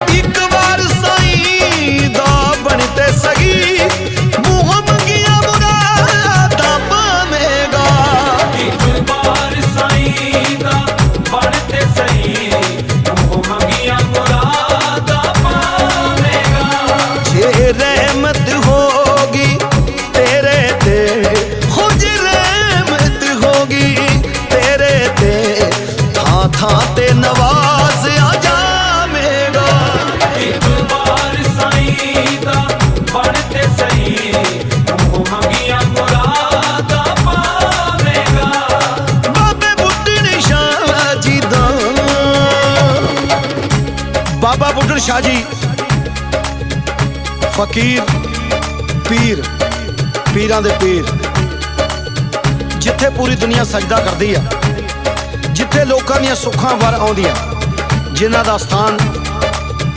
ਇੱਕ ਵਾਰ ਸਾਈਂ ਦਾ ਬਣ ਤੇ ਸਗੀ। ਮੂੰਹ ਮੰਗੀਆਂ ਮੁਰਾਦਾਂ ਪਾਵੇਂਗਾ ਇੱਕ ਵਾਰ ਸਾਈਂ ਦਾ ਬਣ ਤੇ ਸਹੀ ਉਹ ਮੰਗੀਆਂ ਮੁਰਾਦਾਂ ਪਾਵੇਂਗਾ ਜੇ ਰਹਿਮਤ ਹੋਗੀ ਤੇਰੇ ਤੇ ਹੋ ਜੇ ਰਹਿਮਤ ਹੋਗੀ ਤੇਰੇ ਤੇ ਥਾਂ ਥਾਂ ਤੇ ਨਵਾਜ਼ ਬਾਬਾ ਬੁੱਢਣ ਸ਼ਾਹ ਜੀ। ਫਕੀਰ, ਪੀਰ, ਪੀਰਾਂ ਦੇ ਪੀਰ। ਜਿੱਥੇ ਪੂਰੀ ਦੁਨੀਆ ਸਜਦਾ ਕਰਦੀ ਆ, ਜਿੱਥੇ ਲੋਕਾਂ ਦੀਆਂ ਸੁੱਖਾਂ ਵਰ ਆਉਂਦੀਆਂ, ਜਿਨ੍ਹਾਂ ਦਾ ਸਥਾਨ